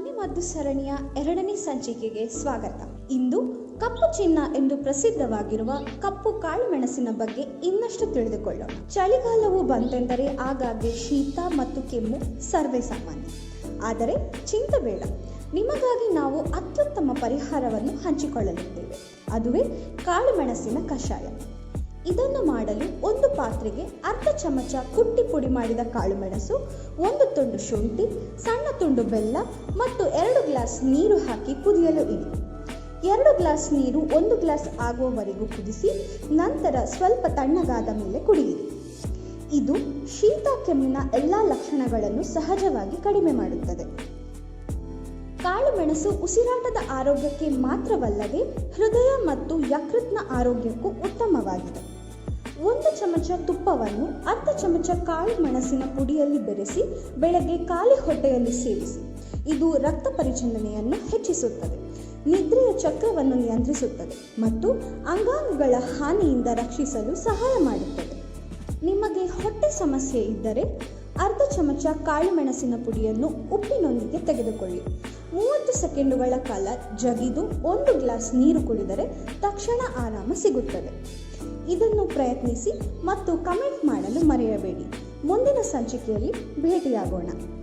ಮನೆಮದ್ದು ಸರಣಿಯ ಎರಡನೇ ಸಂಚಿಕೆಗೆ ಸ್ವಾಗತ. ಇಂದು ಕಪ್ಪು ಚಿನ್ನ ಎಂದು ಪ್ರಸಿದ್ಧವಾಗಿರುವ ಕಪ್ಪು ಕಾಳುಮೆಣಸಿನ ಬಗ್ಗೆ ಇನ್ನಷ್ಟು ತಿಳಿದುಕೊಳ್ಳೋಣ. ಚಳಿಗಾಲವು ಬಂತೆಂದರೆ ಆಗಾಗ್ಗೆ ಶೀತ ಮತ್ತು ಕೆಮ್ಮು ಸರ್ವೇ ಸಾಮಾನ್ಯ. ಆದರೆ ಚಿಂತೆ ಬೇಡ. ನಿಮಗಾಗಿ ನಾವು ಅತ್ಯುತ್ತಮ ಪರಿಹಾರವನ್ನು ಹಂಚಿಕೊಳ್ಳಲಿದ್ದೇವೆ. ಅದುವೇ ಕಾಳುಮೆಣಸಿನ ಕಷಾಯ. ಇದನ್ನು ಮಾಡಲು ಒಂದು ಪಾತ್ರೆಗೆ ಅರ್ಧ ಚಮಚ ಕುಟ್ಟಿ ಪುಡಿ ಮಾಡಿದ ಕಾಳುಮೆಣಸು ಒಂದು ತುಂಡು ಶುಂಠಿ, ಸಣ್ಣ ತುಂಡು ಬೆಲ್ಲ ಮತ್ತು ಎರಡು ಗ್ಲಾಸ್ ನೀರು ಹಾಕಿ ಕುದಿಯಲು ಇಡಿ. ಎರಡು ಗ್ಲಾಸ್ ನೀರು ಒಂದು ಗ್ಲಾಸ್ ಆಗುವವರೆಗೂ ಕುದಿಸಿ ನಂತರ ಸ್ವಲ್ಪ ತಣ್ಣಗಾದ ಮೇಲೆ ಕುಡಿಯಿರಿ. ಇದು ಶೀತ ಕೆಮ್ಮಿನ ಎಲ್ಲ ಲಕ್ಷಣಗಳನ್ನು ಸಹಜವಾಗಿ ಕಡಿಮೆ ಮಾಡುತ್ತದೆ. ಕಾಳುಮೆಣಸು ಉಸಿರಾಟದ ಆರೋಗ್ಯಕ್ಕೆ ಮಾತ್ರವಲ್ಲದೆ ಹೃದಯ ಮತ್ತು ಯಕೃತ್ನ ಆರೋಗ್ಯಕ್ಕೂ ಉತ್ತಮವಾಗಿದೆ. ಒಂದು ಚಮಚ ತುಪ್ಪವನ್ನು, ಅರ್ಧ ಚಮಚ ಕಾಳು ಮೆಣಸಿನ ಪುಡಿಯಲ್ಲಿ ಬೆರೆಸಿ, ಬೆಳಗ್ಗೆ ಖಾಲಿ ಹೊಟ್ಟೆಯಲ್ಲಿ ಸೇವಿಸಿ. ಇದು ರಕ್ತ ಪರಿಚಲನೆಯನ್ನು ಹೆಚ್ಚಿಸುತ್ತದೆ. ನಿದ್ರೆಯ ಚಕ್ರವನ್ನು ನಿಯಂತ್ರಿಸುತ್ತದೆ ಮತ್ತು ಅಂಗಾಂಗಗಳ ಹಾನಿಯಿಂದ ರಕ್ಷಿಸಲು ಸಹಾಯ ಮಾಡುತ್ತದೆ. ನಿಮಗೆ ಹೊಟ್ಟೆ ಸಮಸ್ಯೆ ಇದ್ದರೆ ಅರ್ಧ ಚಮಚ ಕಾಳುಮೆಣಸಿನ ಪುಡಿಯನ್ನು ಉಪ್ಪಿನೊಂದಿಗೆ ತೆಗೆದುಕೊಳ್ಳಿ. ಮೂವತ್ತು ಸೆಕೆಂಡುಗಳ ಕಾಲ ಜಗಿದು ಒಂದು ಗ್ಲಾಸ್ ನೀರು ಕುಡಿದರೆ ತಕ್ಷಣ ಆರಾಮ ಸಿಗುತ್ತದೆ. ಇದನ್ನು ಪ್ರಯತ್ನಿಸಿ ಮತ್ತು ಕಮೆಂಟ್ ಮಾಡಲು ಮರೆಯಬೇಡಿ. ಮುಂದಿನ ಸಂಚಿಕೆಯಲ್ಲಿ ಭೇಟಿಯಾಗೋಣ.